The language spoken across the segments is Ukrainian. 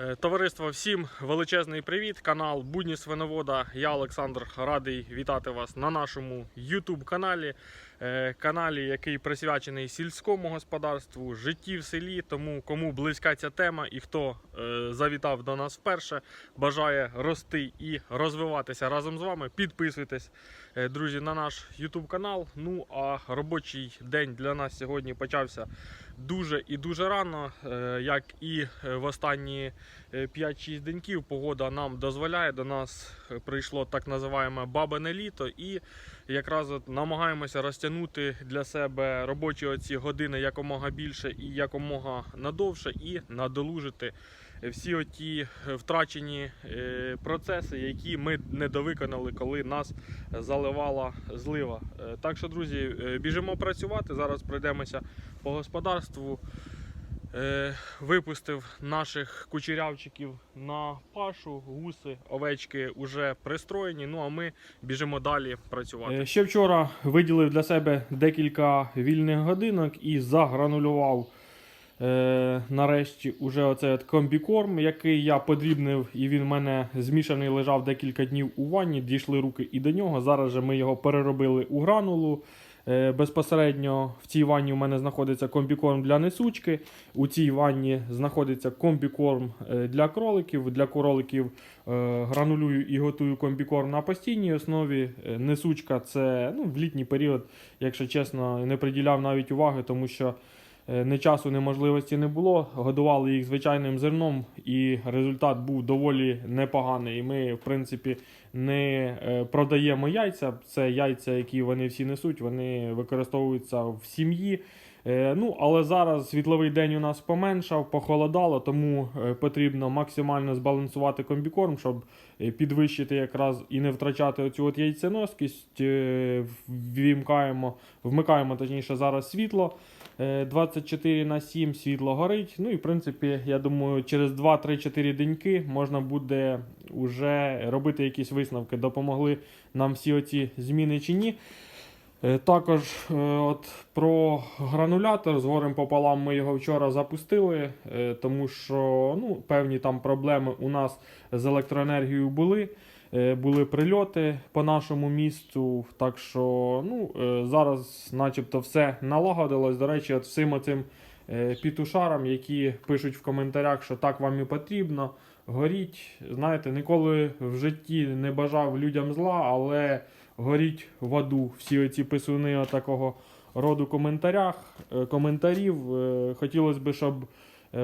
Е, Товариство, всім величезний привіт. Канал Будні Свиновода. Я Олександр радий вітати вас на нашому YouTube каналі. Е, Каналі, який присвячений сільському господарству, житті в селі. Тому кому близька ця тема і хто е, завітав до нас вперше, бажає рости і розвиватися разом з вами. Підписуйтесь, друзі, на наш YouTube канал. Ну а робочий день для нас сьогодні почався дуже і дуже рано, е, як і е, в останні е, 5-6 деньків погода нам дозволяє. До нас е, прийшло так називаємо бабине літо, і якраз намагаємося розтягнути для себе робочі оці години якомога більше і якомога надовше, і надолужити всі оті е, втрачені е, процеси, які ми не довиконали, коли нас заливала злива. Е, Так що, друзі, біжимо працювати. Зараз пройдемося по господарству. Випустив наших кучерявчиків на пашу, гуси, овечки вже пристроєні. Ну а ми біжимо далі працювати. Ще вчора виділив для себе декілька вільних годинок і загранулював е, нарешті уже оцей от комбікорм, який я подрібнив, і він в мене змішаний лежав декілька днів у ванні. Дійшли руки і до нього. Зараз же ми його переробили у гранулу. Е, Безпосередньо в цій ванні у мене знаходиться комбікорм для несучки. У цій ванні знаходиться комбікорм е, для кроликів. Для кроликів е, гранулюю і готую комбікорм на постійній основі. Е, Несучка це ну, в літній період, якщо чесно, не приділяв навіть уваги, тому що е, ні часу, ні можливості не було. Годували їх звичайним зерном, і результат був доволі непоганий. І ми, в принципі, не е, продаємо яйця. Це яйця, які вони всі несуть, вони використовуються в сім'ї. Е, Ну, але зараз світловий день у нас поменшав, похолодало, тому потрібно максимально збалансувати комбікорм, щоб підвищити якраз і не втрачати оцю от яйценоскість. Ввімкаємо, вмикаємо точніше зараз світло. Е, 24 на 7 світло горить. Ну і в принципі, я думаю, через 2-3-4 деньки можна буде вже робити якісь висновки. Допомогли нам всі оці зміни чи ні. Е, Також е, от про гранулятор з горем пополам ми його вчора запустили, е, тому що ну, певні там проблеми у нас з електроенергією були. Е, Були прильоти по нашому місту. Так що ну, е, зараз, начебто, все налагодилось. До речі, от всім оцим е, пітушарам, які пишуть в коментарях, що так вам і потрібно. Горіть. Знаєте, ніколи в житті не бажав людям зла, але горіть в аду. Всі оці писуни такого роду коментарях, коментарів. Хотілося б, щоб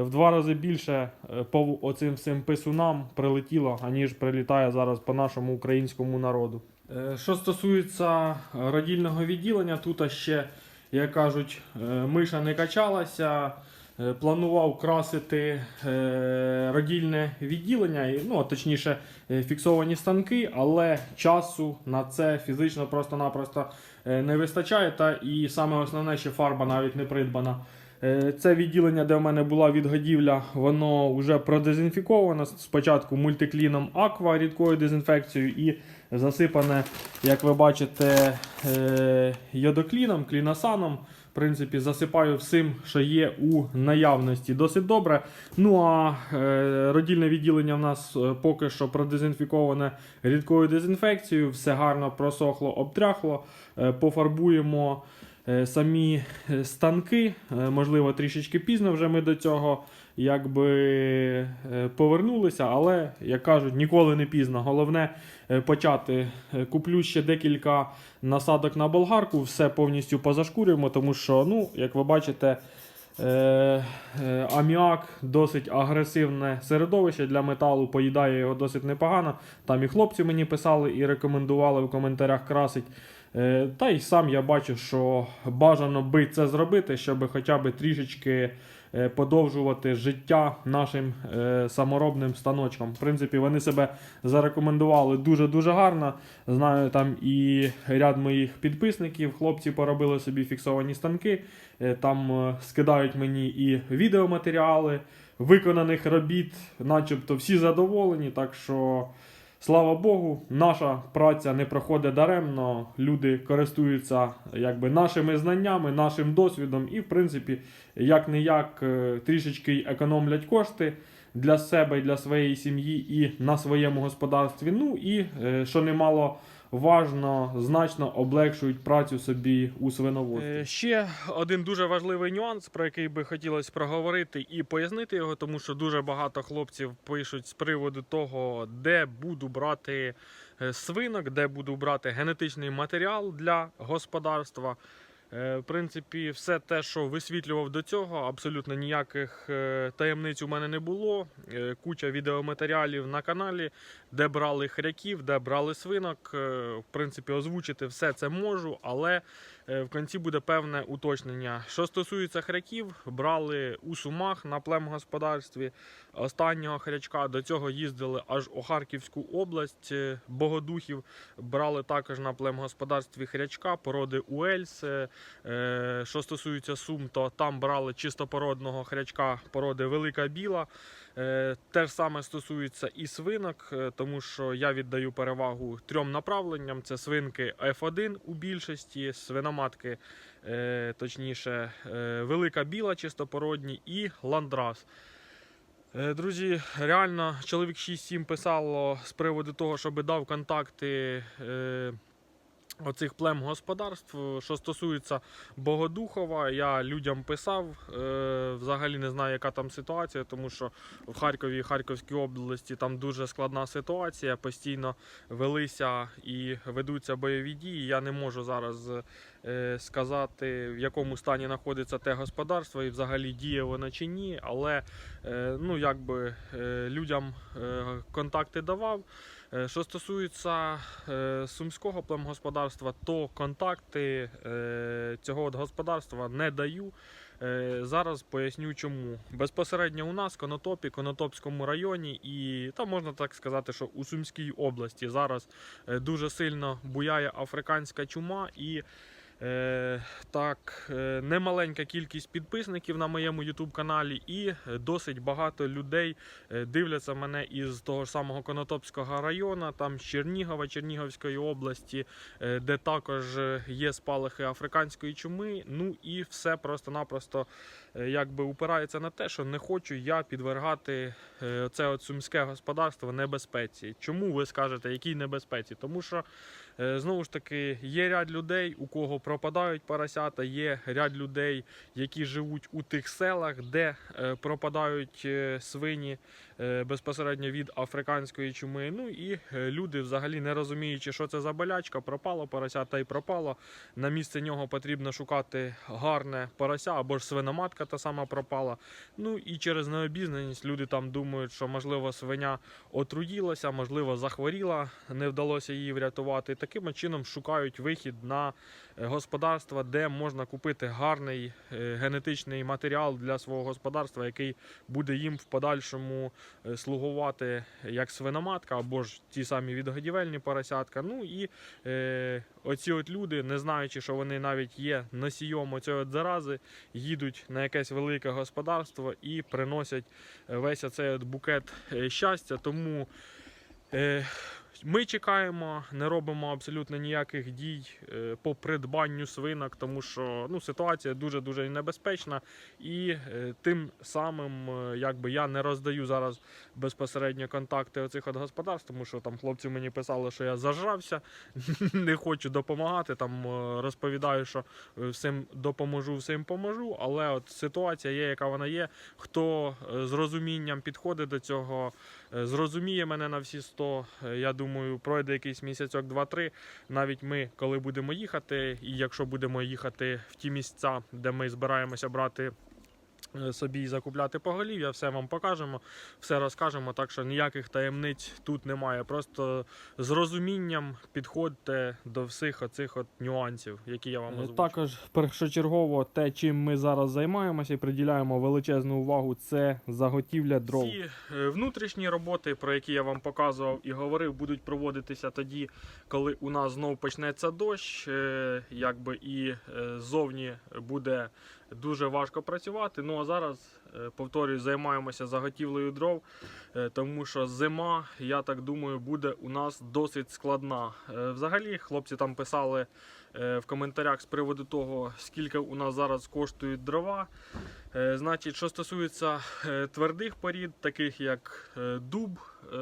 в два рази більше е, по оцим всім писунам прилетіло, аніж прилітає зараз по нашому українському народу. Е, Що стосується родільного відділення, тут ще, як кажуть, е, миша не качалася. Е, Планував красити е, родільне відділення, ну, точніше, е, фіксовані станки, але часу на це фізично просто-напросто е, не вистачає. Та і саме основне, що фарба навіть не придбана. Е, Це відділення, де в мене була відгодівля, воно вже продезінфіковано. Спочатку мультикліном Аква рідкою дезінфекцією і засипане, як ви бачите, е, йодокліном, кліносаном. В принципі, засипаю всім, що є у наявності. Досить добре. Ну а е, родільне відділення в нас поки що продезінфіковане рідкою дезінфекцією. Все гарно просохло, обтряхло. Пофарбуємо самі е, станки. Е, можливо, трішечки пізно вже ми до цього якби е, повернулися, але, як кажуть, ніколи не пізно. Головне е, почати. Е, Куплю ще декілька насадок на болгарку, все повністю позашкурюємо, тому що, ну, як ви бачите, е, е, аміак досить агресивне середовище для металу, поїдає його досить непогано. Там і хлопці мені писали і рекомендували в коментарях красить. Е, Та й сам я бачу, що бажано би це зробити, щоб хоча б трішечки е, подовжувати життя нашим е, саморобним станочкам. В принципі, вони себе зарекомендували дуже-дуже гарно. Знаю, там і ряд моїх підписників, хлопці поробили собі фіксовані станки. Там скидають мені і відеоматеріали виконаних робіт, начебто всі задоволені. Так що. Слава Богу, наша праця не проходить даремно. Люди користуються якби нашими знаннями, нашим досвідом і, в принципі, як не як трішечки економлять кошти. для себе для своєї сім'ї і на своєму господарстві. Ну і е, що немало важно, значно облегшують працю собі у свиноводстві. Е, Ще один дуже важливий нюанс, про який би хотілося проговорити і пояснити його, тому що дуже багато хлопців пишуть з приводу того, де буду брати е, свинок, де буду брати генетичний матеріал для господарства. Е, В принципі, все те, що висвітлював до цього, абсолютно ніяких е, таємниць у мене не було. Е, Куча відеоматеріалів на каналі, де брали хряків, де брали свинок. В принципі, озвучити все це можу, але в кінці буде певне уточнення. Що стосується хряків, брали у Сумах на племгосподарстві останнього хрячка. До цього їздили аж у Харківську область е, Богодухів. Брали також на племгосподарстві хрячка, породи Уельс. Е, е, Що стосується Сум, то там брали чистопородного хрячка породи Велика Біла. Е, Те ж саме стосується і свинок, е, тому що я віддаю перевагу трьом направленням: це свинки F1 у більшості, свиноматки, е, точніше, е, велика біла чистопородні і ландрас. Е, Друзі, реально чоловік 6-7 писало з приводу того, щоб дав контакти оцих плем господарств. Що стосується Богодухова, я людям писав. Взагалі не знаю, яка там ситуація, тому що в Харкові і Харківській області там дуже складна ситуація. Постійно велися і ведуться бойові дії. Я не можу зараз сказати, в якому стані знаходиться те господарство і взагалі діє воно чи ні. Але е, ну, якби, е, людям е, контакти давав. Е, Що стосується е, сумського племгосподарства, то контакти е, цього господарства не даю. Е, Зараз поясню чому. Безпосередньо у нас в Конотопі, Конотопському районі, і там можна так сказати, що у Сумській області зараз е, дуже сильно буяє африканська чума і. Е, так, е, немаленька кількість підписників на моєму YouTube каналі, і досить багато людей е, дивляться мене із того ж самого Конотопського району, там з Чернігова, Чернігівської області, де також є спалахи африканської чуми. Ну і все просто-напросто якби упирається на те, що не хочу я підвергати це от сумське господарство небезпеці. Чому ви скажете, якій небезпеці? Тому що Знову ж таки, є ряд людей, у кого пропадають поросята, є ряд людей, які живуть у тих селах, де е, пропадають е, свині. е, безпосередньо від африканської чуми. Ну і е, люди, взагалі не розуміючи, що це за болячка, пропало порося та й пропало. На місце нього потрібно шукати гарне порося або ж свиноматка та сама пропала. Ну і через необізнаність люди там думають, що можливо свиня отруїлася, можливо, захворіла, не вдалося її врятувати. Таким чином шукають вихід на е, господарства, де можна купити гарний е, генетичний матеріал для свого господарства, який буде їм в подальшому е, слугувати як свиноматка або ж ті самі відгодівельні поросятка. Ну і е, оці от люди, не знаючи, що вони навіть є носієм оцієї от зарази, їдуть на якесь велике господарство і приносять е, весь оцей от букет е, щастя. Тому е, ми чекаємо, не робимо абсолютно ніяких дій е, по придбанню свинок, тому що ну, ситуація дуже дуже небезпечна, і е, тим самим е, якби я не роздаю зараз безпосередньо контакти оцих от господарств, тому що там хлопці мені писали, що я зажрався, не хочу допомагати. Там розповідаю, що всім допоможу, всім поможу. Але от ситуація є, яка вона є. Хто з розумінням підходить до цього, зрозуміє мене на всі 100. Е, Я думаю, пройде якийсь місяцьок, два-три. Навіть ми, коли будемо їхати, і якщо будемо їхати в ті місця, де ми збираємося брати. Е, Собі закупляти поголів'я, все вам покажемо, все розкажемо. Так що ніяких таємниць тут немає. Просто з розумінням підходьте до всіх оцих от нюансів, які я вам Е, озвучу. Також першочергово те, чим ми зараз займаємося і приділяємо величезну увагу, це заготівля дров. Ці е, внутрішні роботи, про які я вам показував і говорив, будуть проводитися тоді, коли у нас знов почнеться дощ, якби і ззовні буде дуже важко працювати. Ну а зараз е, повторюю, займаємося заготівлею дров, е, тому що зима, я так думаю, буде у нас досить складна. Е, Взагалі, хлопці там писали в коментарях з приводу того, скільки у нас зараз коштують дрова. Е, Значить, що стосується е, твердих порід, таких як е, дуб, е,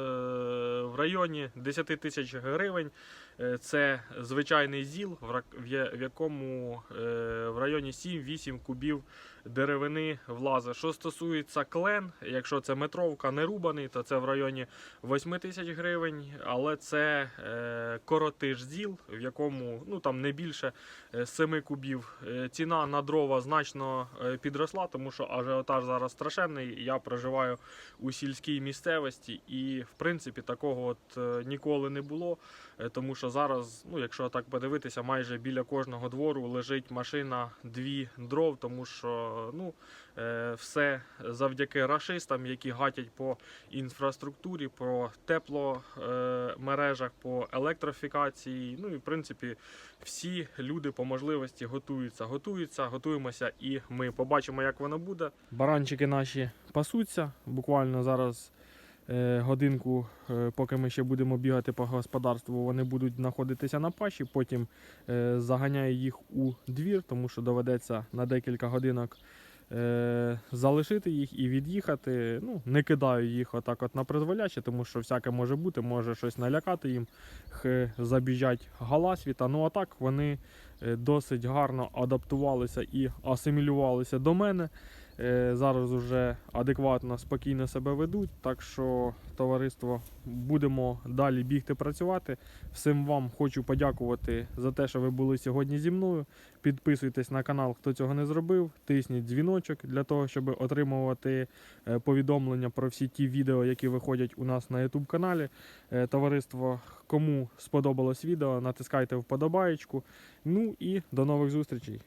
в районі 10 тисяч гривень. Е, Це звичайний ЗІЛ, в якому е, в районі 7-8 кубів деревини влазить. Що стосується клен, якщо це метровка не рубаний, то це в районі 8 тисяч гривень, але це е, коротиш ЗІЛ, в якому ну, там не більше е, 7 кубів. Е, Ціна на дрова значно е, підросла, тому що ажіотаж зараз страшенний. Я проживаю у сільській місцевості, і в принципі такого от е, ніколи не було. Е, Тому що зараз, ну якщо так подивитися, майже біля кожного двору лежить машина дві дров, тому що ну, е, все завдяки рашистам, які гатять по інфраструктурі, по тепломережах, по електрифікації. Ну і в принципі всі люди по можливості готуються. Готуються, готуємося, і ми побачимо, як воно буде. Баранчики наші пасуться. Буквально зараз е, годинку, е, поки ми ще будемо бігати по господарству, вони будуть знаходитися на паші. Потім е, заганяю їх у двір, тому що доведеться на декілька годинок. Е, Залишити їх і від'їхати. Ну, не кидаю їх отак от на призволяще, тому що всяке може бути, може щось налякати їм, забіжать галасвіта. Ну а так вони е, досить гарно адаптувалися і асимілювалися до мене. Е, Зараз вже адекватно, спокійно себе ведуть. Так що, товариство, будемо далі бігти працювати. Всім вам хочу подякувати за те, що ви були сьогодні зі мною. Підписуйтесь на канал, хто цього не зробив. Тисніть дзвіночок для того, щоб отримувати е, повідомлення про всі ті відео, які виходять у нас на YouTube каналі. Е, Товариство, кому сподобалось відео, натискайте вподобаєчку. Ну і до нових зустрічей.